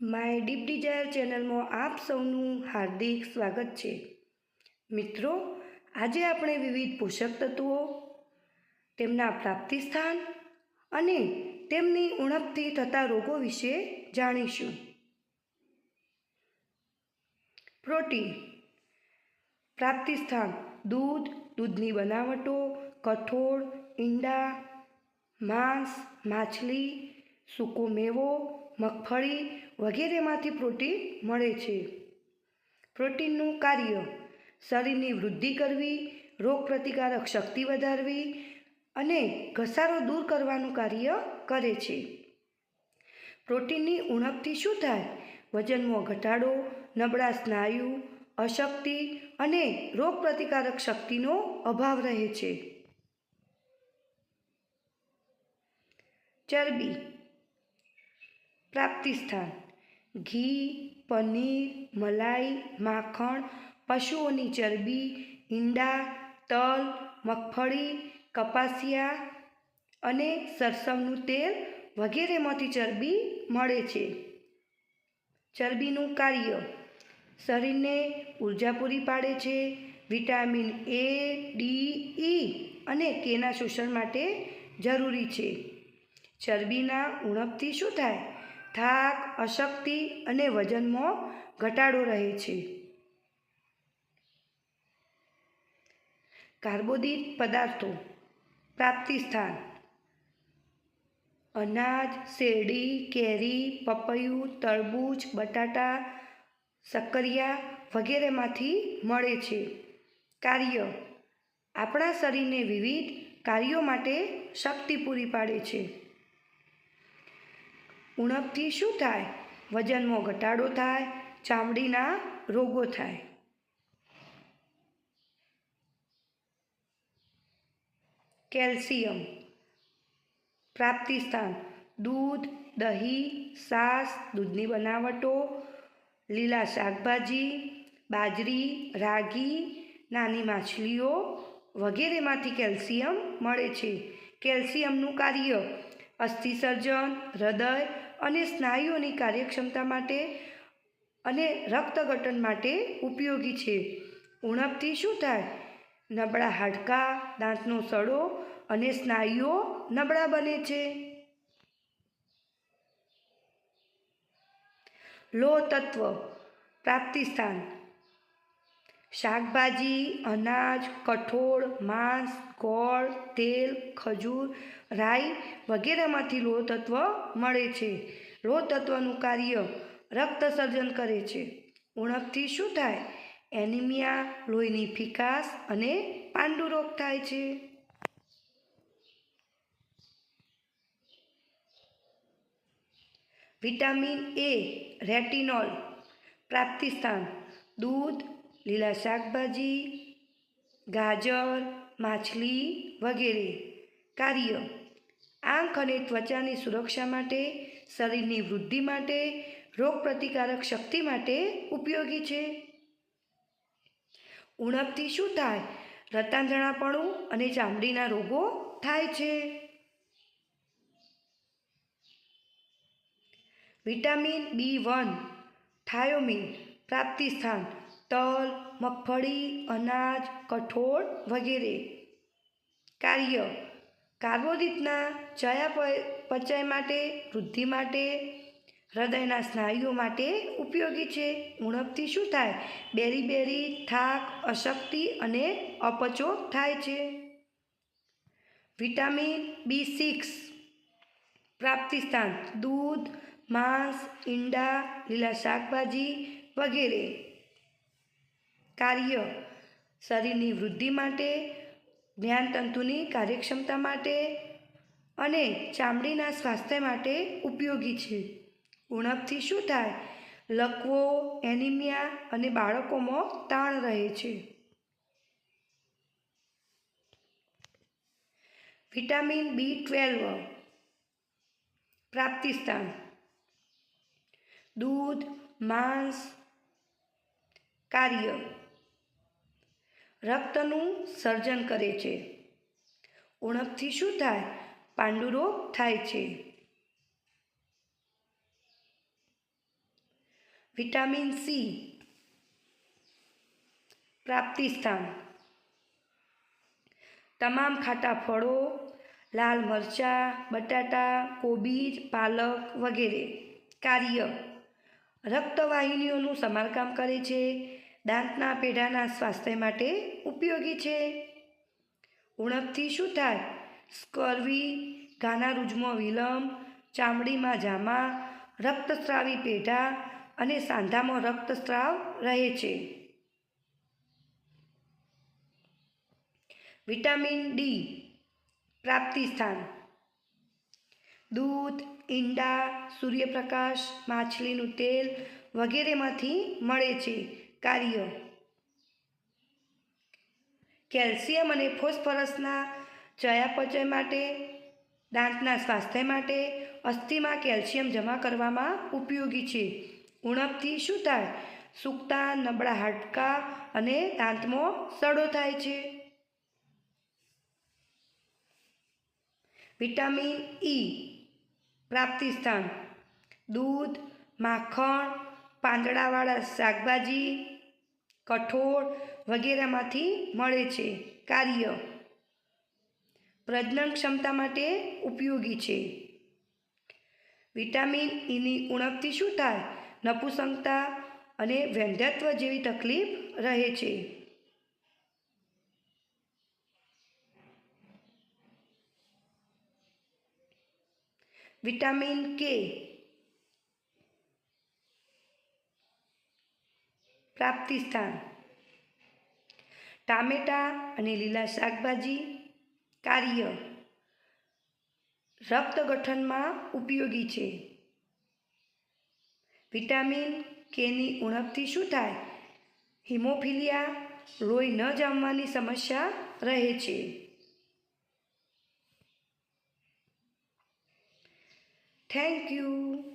My deep Dzire ચેનલમાં આપ સૌનું હાર્દિક સ્વાગત છે. મિત્રો, આજે આપણે વિવિધ પોષક તત્વો, તેમના પ્રાપ્તિ સ્થાન અને તેમની ઉણપથી થતા રોગો વિશે જાણીશું. પ્રોટીન પ્રાપ્તિ સ્થાન દૂધ, દૂધની બનાવટો, કઠોળ, ઈંડા, માંસ, માછલી, સૂકો મેવો મગફળી વગેરેમાંથી પ્રોટીન મળે છે. પ્રોટીનનું કાર્ય શરીરની વૃદ્ધિ કરવી, રોગપ્રતિકારક શક્તિ વધારવી અને ઘસારો દૂર કરવાનું કાર્ય કરે છે. પ્રોટીનની ઉણપથી શું થાય? વજનમાં ઘટાડો, નબળા સ્નાયુ, અશક્તિ અને રોગપ્રતિકારક શક્તિનો અભાવ રહે છે. ચરબી પ્રાપ્તિ સ્થાન ઘી, પનીર, મલાઈ, માખણ, પશુઓની ચરબી, ઈંડા, તલ, મગફળી, કપાસિયા અને સરસવનું તેલ વગેરેમાંથી ચરબી મળે છે. ચરબીનું કાર્ય. શરીરને ઊર્જા પૂરી પાડે છે. વિટામિન એ, ડી, ઈ અને કેના શોષણ માટે જરૂરી છે. ચરબીના ઉણપથી શું થાય? થાક, અશક્તિ અને વજનમાં ઘટાડો રહે છે. કાર્બોદિત પદાર્થો પ્રાપ્તિ સ્થાન. અનાજ, શેરડી, કેરી, પપૈયું, તરબૂચ, બટાટા શક્કરિયા વગેરેમાંથી મળે છે. કાર્ય આપણા શરીરને વિવિધ કાર્યો માટે શક્તિ પૂરી પાડે છે. ઉણપથી શું થાય? વજનમાં ઘટાડો થાય, ચામડીના રોગો થાય. કેલ્શિયમ પ્રાપ્તિ સ્થાન દૂધ, દહીં, સાસ, દૂધની બનાવટો, લીલા શાકભાજી, બાજરી, રાગી, નાની માછલીઓ વગેરેમાંથી કેલ્શિયમ મળે છે. કેલ્શિયમનું કાર્ય અસ્થિસર્જન, હૃદય અને સ્નાયુઓની કાર્યક્ષમતા માટે અને રક્તગઠન માટે ઉપયોગી છે. ઉણપથી શું થાય? નબળા હાડકાં, દાંતનો સડો અને સ્નાયુઓ નબળા બને છે. લો તત્વ પ્રાપ્તિ સ્થાન શાકભાજી, અનાજ, કઠોળ, માંસ, ગોળ, તેલ, ખજૂર, રાઈ વગેરેમાંથી લોહ તત્વ મળે છે. લોહ તત્વનું કાર્ય રક્ત સર્જન કરે છે. ઉણપથી શું થાય? એનિમિયા, લોહીની ફિકાસ અને પાંડુ રોગ થાય છે. વિટામિન એ, રેટિનોલ પ્રાપ્તિસ્થાન. દૂધ લીલા શાકભાજી, ગાજર, માછલી વગેરે કાર્ય. આંખ અને ત્વચાની સુરક્ષા માટે, શરીરની વૃદ્ધિ માટે, રોગપ્રતિકારક શક્તિ માટે ઉપયોગી છે. ઉણપથી શું થાય? રતાંધણાપણું અને ચામડીના રોગો થાય છે. વિટામિન બી વન, થાયોમિન પ્રાપ્તિ સ્થાન. તલ, મગફળી, અનાજ, કઠોળ વગેરે. કાર્ય. કાર્બોદિતના ચયાપચય માટે, વૃદ્ધિ માટે, હૃદયના સ્નાયુઓ માટે ઉપયોગી છે. ઉણપથી શું થાય? બેરી બેરી, થાક, અશક્તિ અને અપચો થાય છે. વિટામિન બી સિક્સ પ્રાપ્તિ સ્થાન. દૂધ, માંસ, ઈંડા, લીલા શાકભાજી વગેરે. કાર્ય શરીરની વૃદ્ધિ માટે, જ્ઞાનતંતુની કાર્યક્ષમતા માટે અને ચામડીના સ્વાસ્થ્ય માટે ઉપયોગી છે. ઉણપથી શું થાય? લકવો, એનિમિયા અને બાળકોમાં તાણ રહે છે. વિટામિન બી ટ્વેલ્વ પ્રાપ્તિ સ્થાન. દૂધ, માંસ, કાર્ય. રક્તનું સર્જન કરે છે. ઉણપથી શું થાય? પાંડુરોગ થાય છે. વિટામિન સી પ્રાપ્તિ સ્થાન. તમામ ખાટા ફળો, લાલ મરચાં, બટાટા, કોબીજ, પાલક વગેરે. કાર્ય. રક્તવાહિનીઓનું સમારકામ કરે છે. દાંતના પેઢાના સ્વાસ્થ્ય માટે ઉપયોગી છે. ઉણપથી શું થાય? સ્કર્વી, ઘાના રૂજમાં વિલંબ, ચામડીમાં જામા, રક્તસ્રાવી પેઢા અને સાંધામાં રક્તસ્રાવ રહે છે. વિટામિન ડી પ્રાપ્તિ સ્થાન. દૂધ, ઈંડા, સૂર્યપ્રકાશ, માછલીનું તેલ વગેરેમાંથી મળે છે. કાર્ય કેલ્શિયમ અને ફોસ્ફરસના ચયાપચય માટે, દાંતના સ્વાસ્થ્ય માટે અસ્થિમાં કેલ્શિયમ જમા કરવામાં ઉપયોગી છે. ઉણપથી શું થાય? સૂકતા, નબળા હાડકા અને દાંતમાં સડો થાય છે. વિટામિન ઈ પ્રાપ્તિ સ્થાન. દૂધ, માખણ પાંદડાવાળા શાકભાજી, કઠોળ વગેરેમાંથી મળે છે, કાર્ય. પ્રજનન ક્ષમતા માટે ઉપયોગી છે. વિટામિન ઈની ઉણપથી શું થાય? નપુસંગતા અને વૈધત્વ જેવી તકલીફ રહે છે. વિટામિન કે પ્રાપ્તિ સ્થાન. ટામેટાં અને લીલા શાકભાજી કાર્ય રક્ત ગઠનમાં ઉપયોગી છે. વિટામિન કેની ઉણપથી શું થાય? હિમોફિલિયા લોહી ન જામવાની સમસ્યા રહે છે. Thank you.